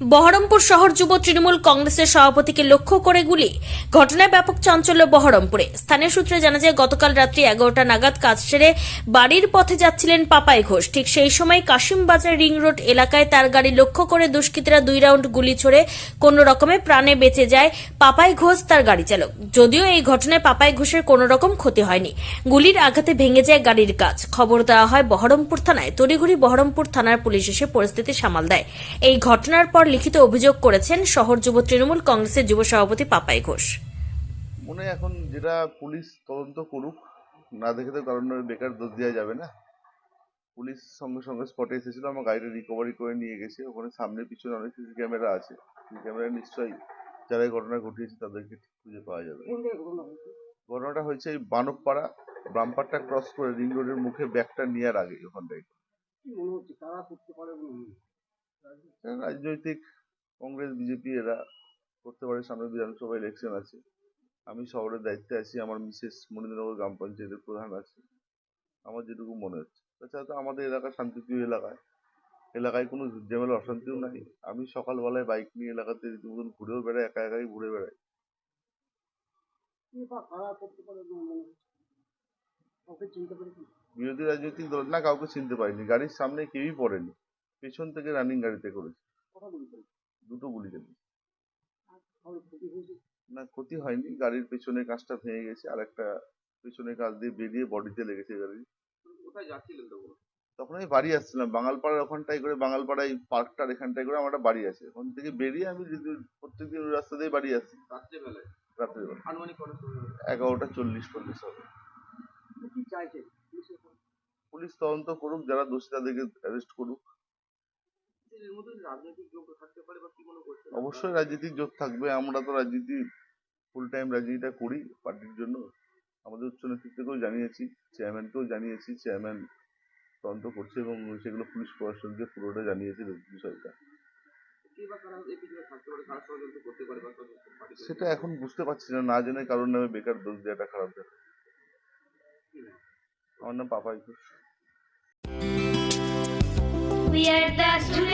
বহরমপুর শহর যুব তৃণমূল কংগ্রেসের সভাপতিকে লক্ষ্য করে গুলি। ঘটনায় ব্যাপক চাঞ্চল্য বহরমপুরে। স্থানীয় সূত্রে জানা যায়, গতকাল রাত্রি এগারোটা নাগাদ কাজ সেরে বাড়ির পথে যাচ্ছিলেন পাপাই ঘোষ। ঠিক সেই সময় কাশিমবাজার রিং রোড এলাকায় তার গাড়ি লক্ষ্য করে দুষ্কৃতীরা দুই রাউন্ড গুলি ছোড়ে কোনো রকমে প্রাণে বেঁচে যায় পাপাই ঘোষ, তার গাড়ি চালক। যদিও এই ঘটনায় পাপাই ঘোষের কোনো রকম ক্ষতি হয়নি। গুলির আঘাতে ভেঙে যায় গাড়ির কাজ। খবর দেওয়া হয়, বহরমপুর থানায় তড়িঘড়ি বহরমপুর থানার পুলিশ এসে পরিস্থিতি সামাল দেয়। এই ঘটনার পর লিখিত অভিযোগ করেছেন শহর যুব তৃণমূল কংগ্রেসের যুব সভাপতি পাপাই ঘোষ। মনে হয় এখন যেটা পুলিশ তদন্ত করুক না দেখে তো কারণ বেকার দোষ দেওয়া যাবে না। পুলিশ সঙ্গে সঙ্গে স্পটে এসেছিল আমার গাড়িটা রিকভারি করে নিয়ে গেছে। ওখানে সামনে পিছনে অনেক সিসি ক্যামেরা আছে। সিসি ক্যামেরা নিশ্চয়ই যারা এই ঘটনা ঘটিয়েছে তাদেরকে ঠিক খুঁজে পাওয়া যাবে। ঘটনাটা হয়েছে এই বানবপাড়া বাম্পারটা ক্রস করে রিং রোডের মুখে ব্যাগটা নেওয়ার আগে ওখানটায়। রাজনৈতিক কংগ্রেস বিজেপি এরা করতে পারে সামনে বিধানসভা ইলেকশন আছে। আমি শহরের দায়িত্বে আছি আমার মিসেস মনীন্দ্রনগর গ্রাম পঞ্চায়েতের প্রধান আছে। আমার যেটুকু মনে হচ্ছে। তাছাড়া তো আমাদের এলাকা শান্তিপ্রিয় এলাকায় এলাকায় কোনো ঝামেলা অশান্তিও নাই। আমি সকালবেলায় বাইক নিয়ে এলাকাতে রীতিমতন ঘুরেও বেড়াই একা একাই ঘুরে বেড়াই। বিরোধী রাজনৈতিক দল না কাউকে চিনতে পারিনি। গাড়ির সামনে কেউই পড়েনি। পেছন থেকে রানিং গাড়িতে করেছে। দুটো গুলি গেছে না ক্ষতি হয়নি। গাড়ির পেছনের কাঁচটা ভেঙে গেছে। আর একটা পেছনে কাঁচ দিয়ে বেরিয়ে বডিতে লেগেছে গাড়ির কোথায় যাচ্ছিলেন তখন? তখন আমি বাড়ি আসছিলাম। বাঙালপাড়ার ওখানটায় করে বাঙালপাড়ায় পার্কটার এখানটায় করে আমার একটা বাড়ি আছে। ওখান থেকে বেরিয়ে আমি রীতি- প্রত্যেকদিন ওই রাস্তা দিয়ে বাড়ি আসি। রাত্রেবেলায়? রাত্রিবেলা আনুমানিক? এগারোটা চল্লিশ চল্লিশ হবে। পুলিশ তদন্ত করুক যারা দোষী তাদেরকে অ্যারেস্ট করুক। এর মধ্যে রাজনৈতিক যোগ থাকতে পারে বা কি মনে করছেন অবশ্যই রাজনীতিক জোট থাকবে। আমরা তো রাজনীতি ফুল টাইম রাজনীতিটা করি পার্টির জন্য। আমাদের উচ্চ নেতৃত্বকেও জানিয়েছি চেয়ারম্যানকেও জানিয়েছি চেয়ারম্যান তদন্ত করছে এবং সেগুলো পুলিশ প্রশাসনকে পুরোটা জানিয়েছে বিষয়টা কে বা কারা এই পিছনে থাকতে পারে কারা ষড়যন্ত্র করতে পারে বা ষড়যন্ত্র পারে সেটা এখন বুঝতে পারছি না না জেনে কারোর নামে বেকার দোষ দেওয়াটা খারাপ দেখা আমার নাম Papai Ghosh. We are the students